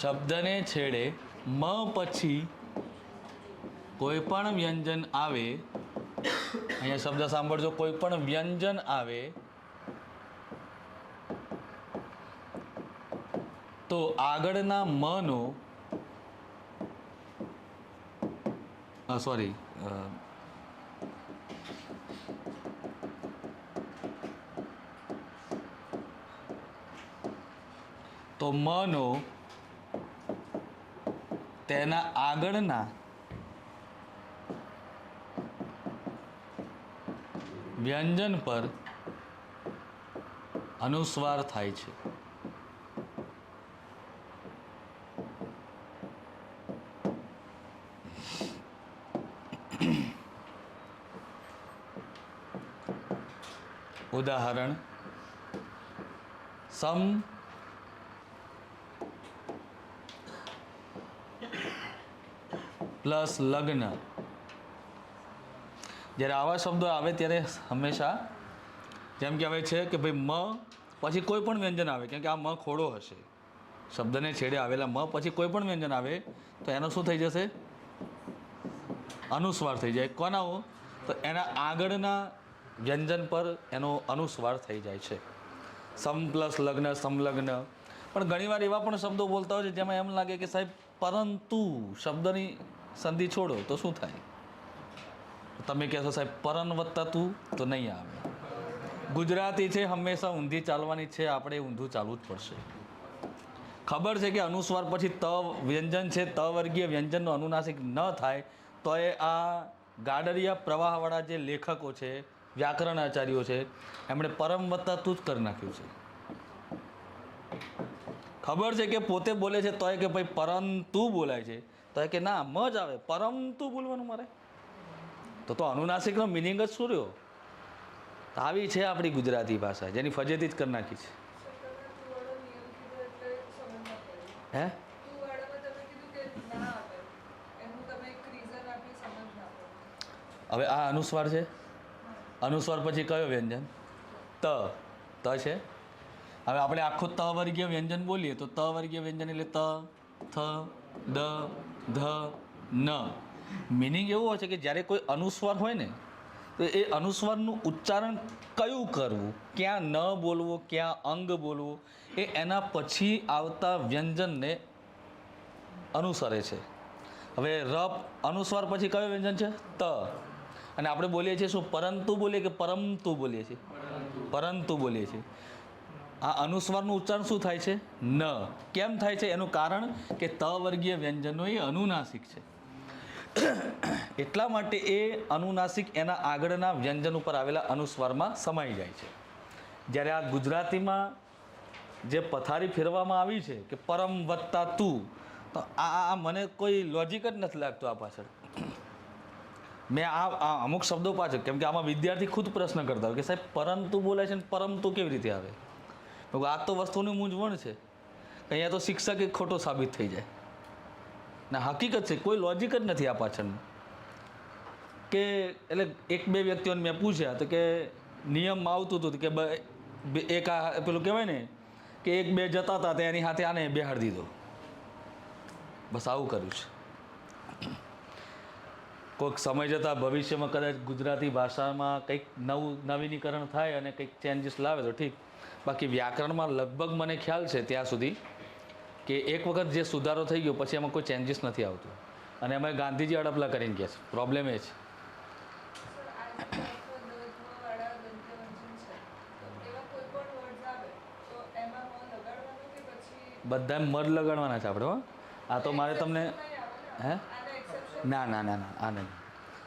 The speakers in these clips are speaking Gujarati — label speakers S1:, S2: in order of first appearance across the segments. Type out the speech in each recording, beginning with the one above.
S1: શબ્દને છેડે મ પછી કોઈ પણ વ્યંજન આવે, અહીંયા શબ્દ સાંભળજો, કોઈ પણ વ્યંજન આવે, તો આગળના મનો સોરી તો મનો તેના આગળના વ્યંજન પર અનુસ્વાર થાય છે. ઉદાહરણ સમ પ્લસ લગ્ન. જ્યારે આવા શબ્દો આવે ત્યારે હંમેશા જેમ કે હવે છે કે ભાઈ મ, પછી કોઈ પણ વ્યંજન આવે, કેમ કે આ મ ખોડો હશે. શબ્દને છેડે આવેલા મ, પછી કોઈ પણ વ્યંજન આવે, તો એનો શું થઈ જશે? અનુસ્વાર થઈ જાય. કોનાઓ તો એના આગળના વ્યંજન પર એનો અનુસ્વાર થઈ જાય છે. સમ પ્લસ લગ્ન સમલગ્ન પણ ઘણીવાર એવા પણ શબ્દો બોલતા હોય છે જેમાં એમ લાગે કે સાહેબ, પરંતુ શબ્દની સંધિ છોડો તો શું થાય? તમે કહેશો સાહેબ પરન વત્તા તું તો નહીં આવે. ગુજરાતી છે, હંમેશા ઊંધી ચાલવાની છે, આપણે ઊંધું ચાલવું જ પડશે. ખબર છે કે અનુસ્વાર પછી ત વ્યંજન છે, ત વર્ગીય વ્યંજનનો અનુનાસિક ન થાય, તો એ આ ગાડરિયા પ્રવાહવાળા જે લેખકો છે, વ્યાકરણ આચાર્યો છે, એમણે પરમ વત્તા તું જ કરી નાખ્યું છે. ખબર છે કે પોતે બોલે છે તોય કે ભાઈ પરંતુ બોલાય છે. તો કે, ના, મ જ આવે. પરંતુ બોલવાનું મારે. તો તો અનુનાસિકનો મિનિંગ જ શું રહ્યો? તો આવી છે આપણી ગુજરાતી ભાષા, જેની ફજેતી જ કરી નાખી છે. હે? હવે આ અનુસ્વાર છે? અનુસ્વાર પછી કયો વ્યંજન? ત. ત છે? હવે આપણે આખું ત વર્ગીય વ્યંજન બોલીએ તો ત વર્ગીય વ્યંજન એટલે ત, થ, દ. ધ ન. મિનિંગ એવું હોય છે કે જ્યારે કોઈ અનુસ્વાર હોય ને તો એ અનુસ્વારનું ઉચ્ચારણ કયું કરવું? ક્યાં ન બોલવું ક્યાં અંગ બોલવું? એ એના પછી આવતા વ્યંજનને અનુસરે છે. હવે રપ અનુસ્વાર પછી કયો વ્યંજન છે? ત. અને આપણે બોલીએ છીએ શું? પરંતુ બોલીએ કે પરમતુ બોલીએ છીએ? પરંતુ બોલીએ છીએ. આ અનુસ્વારનું ઉચ્ચારણ શું થાય છે? ન. કેમ થાય છે? એનું કારણ કે ત વર્ગીય વ્યંજનો એ અનુનાસિક છે. એટલા માટે એ અનુનાસિક એના આગળના વ્યંજન ઉપર આવેલા અનુસ્વારમાં સમાઈ જાય છે. જ્યારે આ ગુજરાતીમાં જે પથારી ફેરવામાં આવી છે કે પરમ વત્તા તું, તો આ આ મને કોઈ લોજિક જ નથી લાગતું આ પાછળ. મેં આ અમુક શબ્દો પાછળ, કેમ કે આમાં વિદ્યાર્થી ખુદ પ્રશ્ન કરતા હોય કે સાહેબ પરંતુ બોલાય છે ને પરમતું કેવી રીતે આવે? તો આ તો વસ્તુની મૂંઝવણ છે. અહીંયા તો શિક્ષક એક ખોટો સાબિત થઈ જાય. ને, હકીકત છે, કોઈ લોજિક જ નથી આ પાછળનું. કે એટલે એક બે વ્યક્તિઓને મેં પૂછ્યા તો કે નિયમમાં આવતું હતું કે એક આ પેલું કહેવાય ને, કે એક બે જતા હતા તે એની સાથે આને બેહાડ દીધો. બસ આવું કર્યું છે. કોઈક સમય જતાં ભવિષ્યમાં કદાચ ગુજરાતી ભાષામાં કંઈક નવું નવીનીકરણ થાય અને કંઈક ચેન્જીસ લાવે તો ઠીક. બાકી વ્યાકરણમાં લગભગ મને ખ્યાલ છે ત્યાં સુધી કે એક વખત જે સુધારો થઈ ગયો, પછી એમાં કોઈ ચેન્જીસ નથી આવતું. અને અમે ગાંધીજી અડપલા કરીને ગયા છે પ્રોબ્લેમ એ છે. બધા મધ લગાડવાના છે આપણે હો. આ તો મારે તમને, હે? ના ના ના ના, આ નહીં.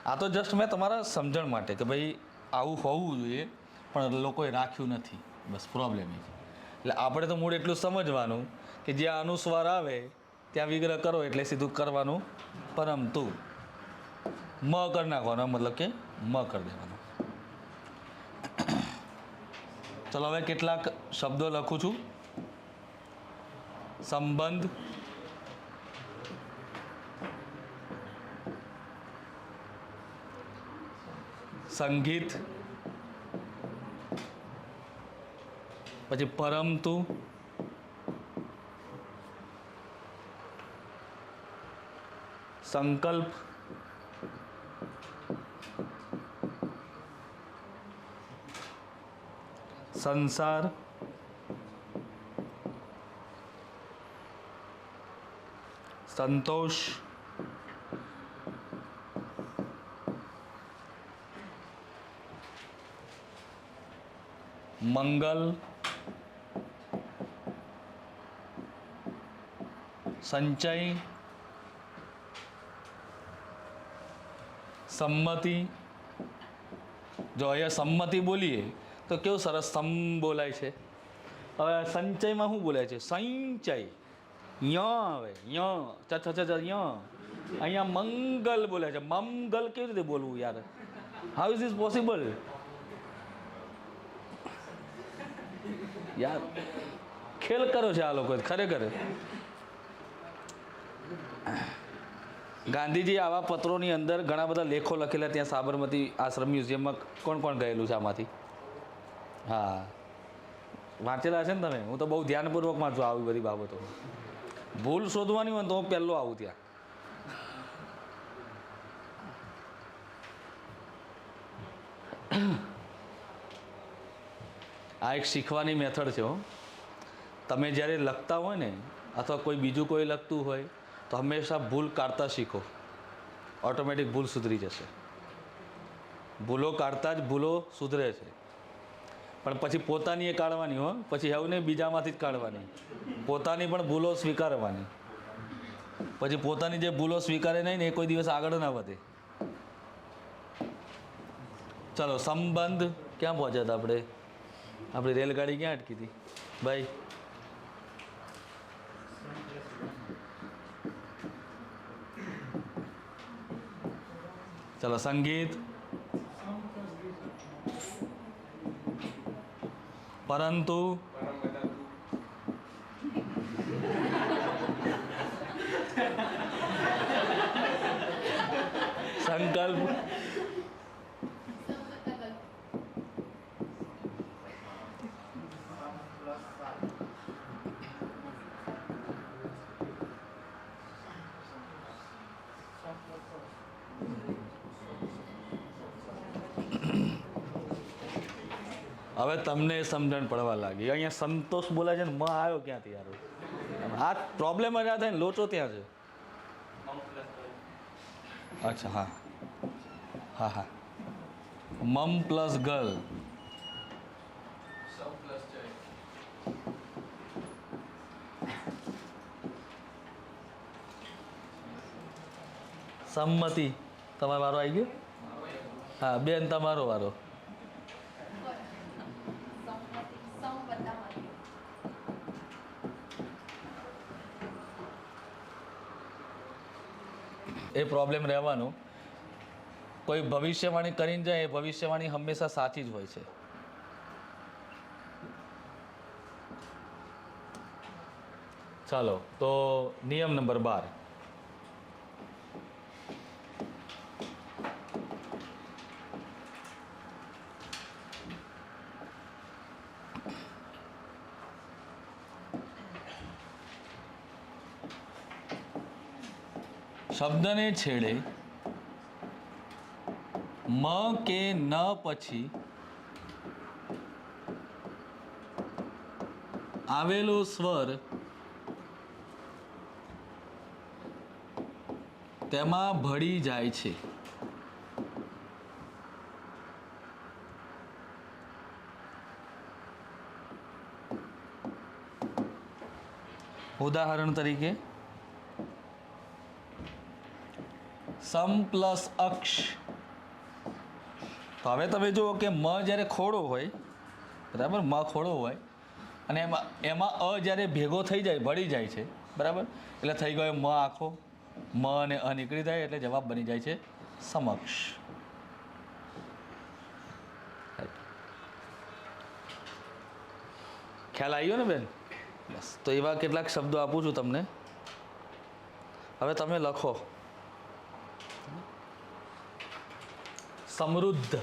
S1: આ તો જસ્ટ મેં તમારા સમજણ માટે કે ભાઈ આવું હોવું જોઈએ, પણ લોકોએ રાખ્યું નથી. બસ પ્રોબ્લેમ છે એટલે આપણે તો મૂળ એટલું સમજવાનું કે જ્યાં અનુસ્વાર આવે, ત્યાં વિગ્રહ કરો એટલે સીધું કરવાનું પરમતુ મ કરી નાખવાનો મતલબ કે મ કરી દેવાનો. ચલો હવે કેટલાક શબ્દો લખું છું. સંબંધ. સંગીત. પછી પરમતું સંકલ્પ. સંસાર. સંતોષ. મંગલ. સંચય, સંમતિ. જો અહીંયા સંમતિ બોલીએ, તો કેવું સરસ સમ બોલાય છે. હવે સંચયમાં શું બોલાય છે? સંચય. ય આવે, ય. ચ ચ ચ ય. અહીંયા મંગલ બોલાય છે. મંગલ કેવી રીતે બોલવું યાર? હાઉ ઇઝ ઇઝ પોસિબલ યાર, ખેલ કરો છે આ લોકોએ ખરેખર. ગાંધીજી આવા પત્રોની અંદર ઘણા બધા લેખો લખેલા ત્યાં સાબરમતી આશ્રમ મ્યુઝિયમમાં કોણ કોણ ગયેલું છે આમાંથી? હા. વાંચેલા છે ને તમે? હું તો બહુ ધ્યાનપૂર્વક વાંચું આવી બધી બાબતો. ભૂલ શોધવાની હોય તો હું પહેલો આવું ત્યાં. આ એક શીખવાની મેથડ છે હો. તમે જ્યારે લખતા હોય ને, અથવા કોઈ બીજું કોઈ લખતું હોય તો હંમેશા ભૂલ કાઢતા શીખો. ઓટોમેટિક ભૂલ સુધરી જશે. ભૂલો કાઢતા જ ભૂલો સુધરે છે. પણ પછી પોતાની એ કાઢવાની હો. પછી એવું નહીં, બીજામાંથી જ કાઢવાની. પોતાની પણ ભૂલો સ્વીકારવાની. પછી પોતાની જે ભૂલો સ્વીકારે નહીં ને એ કોઈ દિવસ આગળ ના વધે. ચલો, સંબંધ ક્યાં પહોંચ્યા હતા આપણે? આપણી રેલગાડી ક્યાં અટકી હતી? ભાઈ ચલો સંગીત પરંતુ સંકલ્પ હવે તમને સમજણ પડવા લાગી. અહીંયા સંતોષ બોલાય છે ને, મ આવ્યો ક્યાંથી યાર? આ પ્રોબ્લેમ જ આ થાય ને, લોચો ત્યાં છે. અચ્છા, હા. હા હા. મમ પ્લસ ગર્લ. સંમતિ. તમારો વારો આવી ગયો? હા, બેન, તમારો વારો. એ પ્રોબ્લેમ રહેવાનો. કોઈ ભવિષ્યવાણી કરીને જાય, એ ભવિષ્યવાણી હંમેશા સાચી જ હોય છે. ચાલો, તો નિયમ નંબર બાર. શબ્દને છેડે મ કે ન પછી આવેલો સ્વર તેમાં ભળી જાય છે. ઉદાહરણ તરીકે સમ પ્લસ અક્ષ. તો હવે તમે જુઓ કે મ જ્યારે ખોડો હોય, બરાબર? મ ખોડો હોય, અને એમાં એમાં અ જ્યારે ભેગો થઈ જાય, ભળી જાય છે, બરાબર? એટલે થઈ ગયો મ આખો. મ અને અ નીકળી જાય એટલે જવાબ બની જાય છે સમક્ષ. ખ્યાલ આવ્યો ને બેન? બસ. તો એવા કેટલાક શબ્દો આપું છું તમને. હવે તમે લખો. સમૃદ્ધ.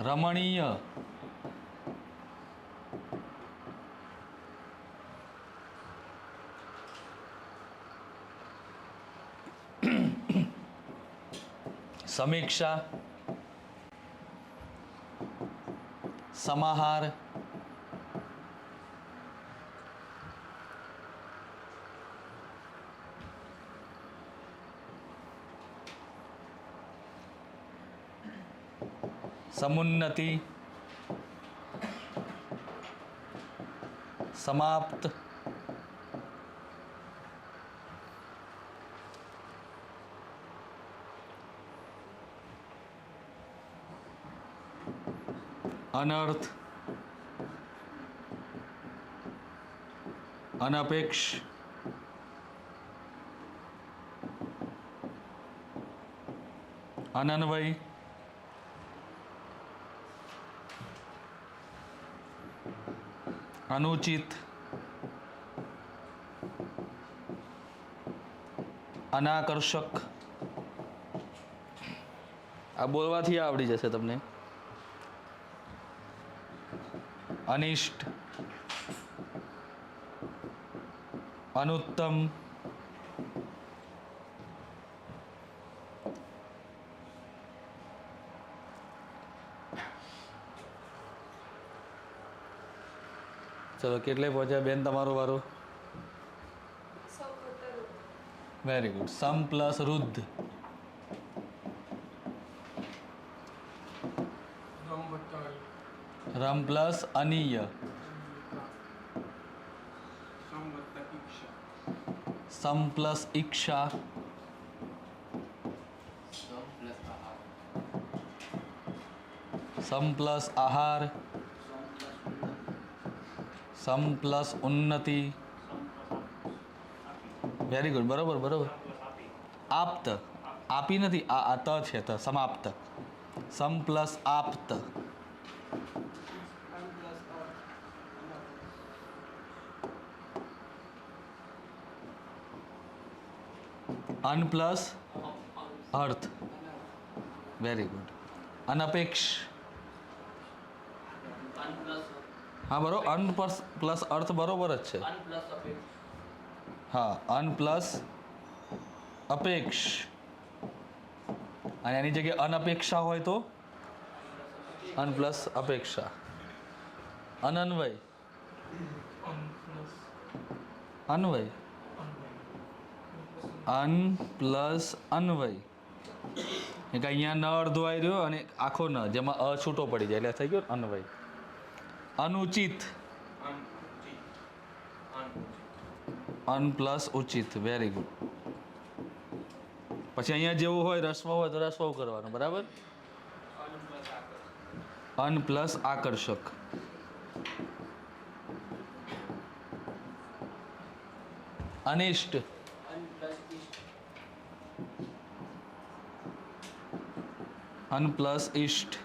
S1: રમણીય. સમીક્ષા. સમાહાર. સમુન્નતિ સમાપ્ત અનર્થ અનપેક્ષ અનન્વય અનુચિત અનાકર્ષક. આ બોલવાથી આવડી જશે તમને. અનિષ્ટ અનુત્તમ ચલો, કેટલે પહોંચ્યા બેન તમારું વારું? વેરી ગુડ સમ પ્લસ રુદ્ધ રમ પ્લસ અનિય. સમ પ્લસ ઈક્ષા સમ પ્લસ આહાર. સમ પ્લસ ઉન્નતિ વેરી ગુડ બરોબર બરોબર આપ્ત આપી નથી આ આ ત છે ત સમાપ્ત સમ પ્લસ આપ્ત અન પ્લસ અર્થ વેરી ગુડ અનપેક્ષ હા બરોબર અન પ્લસ અર્થ બરોબર જ છે. હા અન પ્લસ અપેક્ષ. અને એની જગ્યાએ અનઅપેક્ષા હોય તો? અન પ્લસ અપેક્ષા. અનન્વય અન્વય. અન પ્લસ. અન્વય. એક અહીંયા ન અડધો આવી રહ્યો અને આખો ન જેમાં અ છૂટો પડી જાય એટલે થઈ ગયો અન્વય. અનુચિત. અન પ્લસ ઉચિત. વેરી ગુડ પછી અહીંયા જેવું હોય રસ્વ હોય, તો રસ્વ કરવાનું, બરાબર? અન પ્લસ આકર્ષક. અનિષ્ટ. અન પ્લસ ઇષ્ટ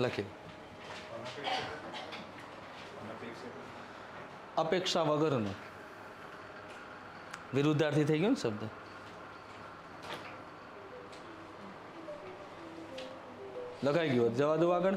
S1: લખી અપેક્ષા વગરનું. વિરુદ્ધાર્થી થઈ ગયો ને શબ્દ? લખાઈ ગયો જવા દો આગળ.